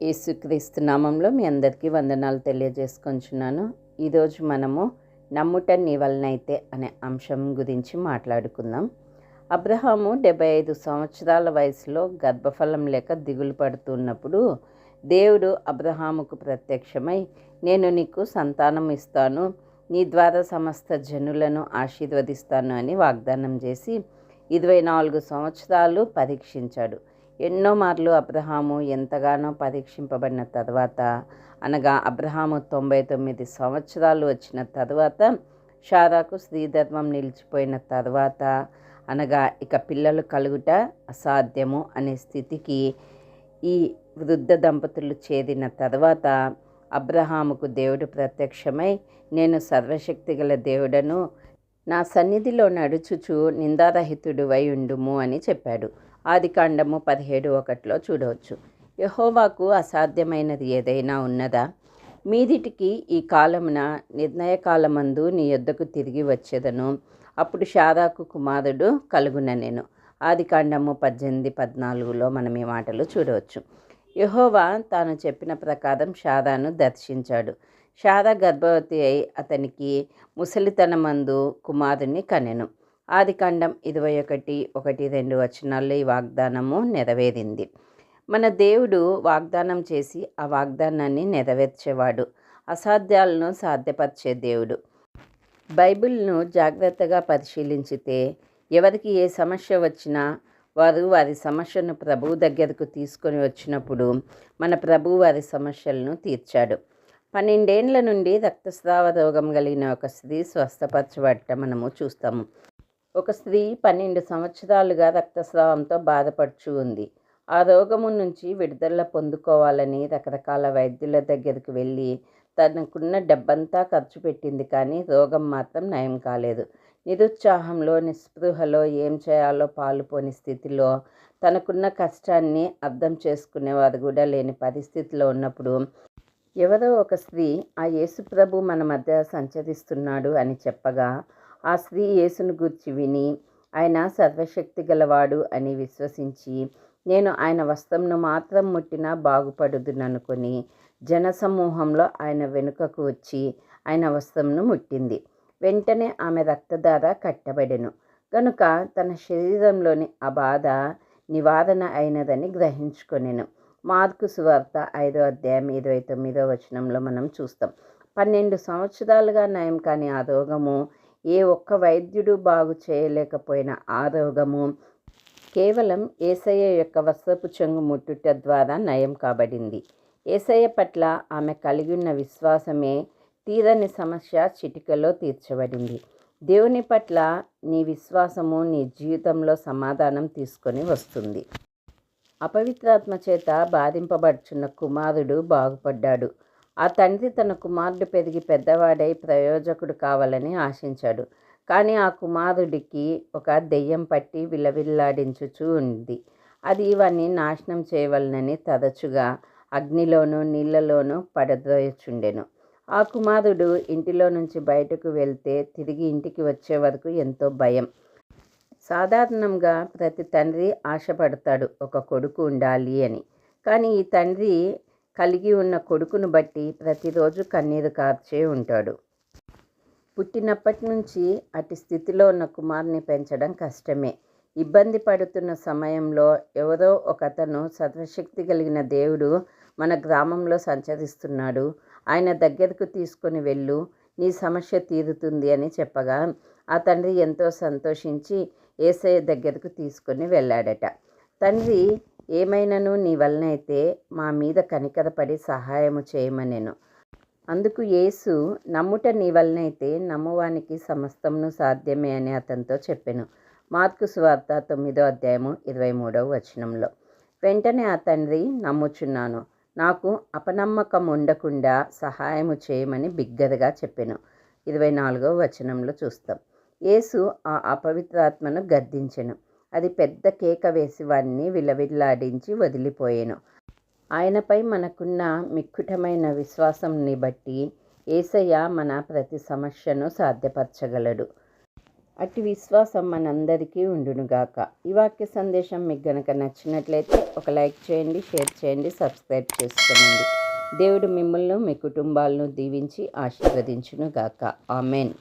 యేసుక్రీస్తు నామంలో మీ అందరికీ వందనాలు తెలియజేసుకొంచున్నాను. ఈరోజు మనము నమ్ముట నీ వలనైతే అనే అంశం గురించి మాట్లాడుకుందాం. అబ్రహాము డెబ్బై ఐదు సంవత్సరాల వయసులో గర్భఫలం లేక దిగులు పడుతున్నప్పుడు దేవుడు అబ్రహాముకు ప్రత్యక్షమై నేను నీకు సంతానం ఇస్తాను నీ ద్వారా సమస్త జనులను ఆశీర్వదిస్తాను అని వాగ్దానం చేసి ఇరవై నాలుగు సంవత్సరాలు పరీక్షించాడు. ఎన్నో మార్లు అబ్రహాము ఎంతగానో పరీక్షింపబడిన తర్వాత అనగా అబ్రహాము తొంభై తొమ్మిది సంవత్సరాలు వచ్చిన తర్వాత షారాకు స్త్రీధర్మం నిలిచిపోయిన తర్వాత అనగా ఇక పిల్లలు కలుగుట అసాధ్యము అనే స్థితికి ఈ వృద్ధ దంపతులు చేరిన తర్వాత అబ్రహాముకు దేవుడు ప్రత్యక్షమై నేను సర్వశక్తి గల దేవుడను నా సన్నిధిలో నడుచుచు నిందారహితుడు వై ఉండుము అని చెప్పాడు. ఆదికాండము పదిహేడు ఒకటిలో చూడవచ్చు. యహోవాకు అసాధ్యమైనది ఏదైనా ఉన్నదా? మీదిటికి ఈ కాలమున నిర్ణయ కాలమందు నీ యొద్దకు తిరిగి వచ్చేదను. అప్పుడు షాదాకు కుమారుడు కలుగున నేను. ఆదికాండము పద్దెనిమిది పద్నాలుగులో మనం ఈ మాటలు చూడవచ్చు. యహోవా తాను చెప్పిన ప్రకారం షారాను దర్శించాడు. షారా గర్భవతి అయి అతనికి ముసలితనమందు కుమారుని కనెను. ఆదికాండం ఇరవై ఒకటి ఒకటి రెండు వచనాల్లో ఈ వాగ్దానము నెరవేరింది. మన దేవుడు వాగ్దానం చేసి ఆ వాగ్దానాన్ని నెరవేర్చేవాడు అసాధ్యాలను సాధ్యపరిచే దేవుడు. బైబిల్ను జాగ్రత్తగా పరిశీలించితే ఎవరికి ఏ సమస్య వచ్చినా వారు వారి సమస్యను ప్రభువు దగ్గరకు తీసుకొని వచ్చినప్పుడు మన ప్రభువు వారి సమస్యలను తీర్చాడు. పన్నెండేండ్ల నుండి రక్తస్రావ రోగం కలిగిన ఒక స్త్రీ స్వస్థపరచబడటం మనము చూస్తాము. ఒక స్త్రీ పన్నెండు సంవత్సరాలుగా రక్తస్రావంతో బాధపడుచు ఉంది. ఆ రోగము నుంచి విడుదల పొందుకోవాలని రకరకాల వైద్యుల దగ్గరికి వెళ్ళి తనకున్న డబ్బంతా ఖర్చు పెట్టింది కానీ రోగం మాత్రం నయం కాలేదు. నిరుత్సాహంలో నిస్పృహలో ఏం చేయాలో పాలుపోని స్థితిలో తనకున్న కష్టాన్ని అర్థం చేసుకునేవారు కూడా లేని పరిస్థితిలో ఉన్నప్పుడు ఎవరో ఒక స్త్రీ ఆ యేసుప్రభు మన మధ్య సంచరిస్తున్నాడు అని చెప్పగా ఆ స్త్రీ యేసును గూర్చి విని ఆయన సర్వశక్తి గలవాడు అని విశ్వసించి నేను ఆయన వస్త్రంను మాత్రం ముట్టినా బాగుపడుదుననుకొని జనసమూహంలో ఆయన వెనుకకు వచ్చి ఆయన వస్త్రంను ముట్టింది. వెంటనే ఆమె రక్తధార కట్టబడెను. గనుక తన శరీరంలోని ఆ బాధ నివారణ అయినదని గ్రహించుకొనెను. మార్కు సువార్త ఐదో అధ్యాయం ఇరవై తొమ్మిదో వచనంలో మనం చూస్తాం. పన్నెండు సంవత్సరాలుగా నయం కాని ఆ రోగము ఏ ఒక్క వైద్యుడు బాగు చేయలేకపోయిన ఆరోగ్యము కేవలం ఏసయ్య యొక్క వస్త్రపు చెంగు ముట్టుట ద్వారా నయం కాబడింది. ఏసయ్య పట్ల ఆమె కలిగి ఉన్న విశ్వాసమే తీరని సమస్య చిటికలో తీర్చబడింది. దేవుని పట్ల నీ విశ్వాసము నీ జీవితంలో సమాధానం తీసుకొని వస్తుంది. అపవిత్రాత్మ చేత బాధింపబడుచున్న కుమారుడు బాగుపడ్డాడు. ఆ తండ్రి తన కుమారుడు పెరిగి పెద్దవాడై ప్రయోజకుడు కావాలని ఆశించాడు. కానీ ఆ కుమారుడికి ఒక దెయ్యం పట్టి విలవిల్లాడించుచూ ఉంది. అది ఇవన్నీ నాశనం చేయవలనని తరచుగా అగ్నిలోనూ నీళ్ళలోనూ పడద్రోయచుండెను. ఆ కుమారుడు ఇంటిలో నుంచి బయటకు వెళ్తే తిరిగి ఇంటికి వచ్చే వరకు ఎంతో భయం. సాధారణంగా ప్రతి తండ్రి ఆశపడతాడు ఒక కొడుకు ఉండాలి అని. కానీ ఈ తండ్రి కలిగి ఉన్న కొడుకును బట్టి ప్రతిరోజు కన్నీరు కార్చే ఉంటాడు. పుట్టినప్పటి నుంచి అటు స్థితిలో ఉన్న కుమార్ని పెంచడం కష్టమే. ఇబ్బంది పడుతున్న సమయంలో ఎవరో ఒకతను సర్వశక్తి కలిగిన దేవుడు మన గ్రామంలో సంచరిస్తున్నాడు. ఆయన దగ్గరకు తీసుకొని వెళ్ళు నీ సమస్య తీరుతుంది అని చెప్పగా ఆ తండ్రి ఎంతో సంతోషించి ఏసయ్య దగ్గరకు తీసుకొని వెళ్ళాడట. తండ్రి ఏమైనాను నీ వలనైతే మా మీద కనికరపడి సహాయము చేయమనెను. అందుకు యేసు నమ్ముట నీ వలనైతే నమ్మువానికి సమస్తమును సాధ్యమే అని అతనితో చెప్పాను. మార్కు సువార్త తొమ్మిదో అధ్యాయము ఇరవై మూడవ వచనంలో. వెంటనే ఆ తండ్రి నమ్ముచున్నాను. నాకు అపనమ్మకం ఉండకుండా సహాయము చేయమని బిగ్గరగా చెప్పాను. ఇరవై నాలుగవ వచనంలో చూస్తాం. యేసు ఆ అపవిత్రాత్మను గద్దించెను. అది పెద్ద కేక వేసి వాడిని విలవిల్లాడించి వదిలిపోయాను. ఆయనపై మనకున్న మిక్కుటమైన విశ్వాసంని బట్టి ఏసయ్య మన ప్రతి సమస్యను సాధ్యపరచగలడు. అటు విశ్వాసం మనందరికీ ఉండునుగాక. ఈ వాక్య సందేశం మీకు గనక నచ్చినట్లయితే ఒక లైక్ చేయండి షేర్ చేయండి సబ్స్క్రైబ్ చేసుకోండి దేవుడు మిమ్మల్ని మీ కుటుంబాలను దీవించి ఆశీర్వదించునుగాక. ఆమెన్.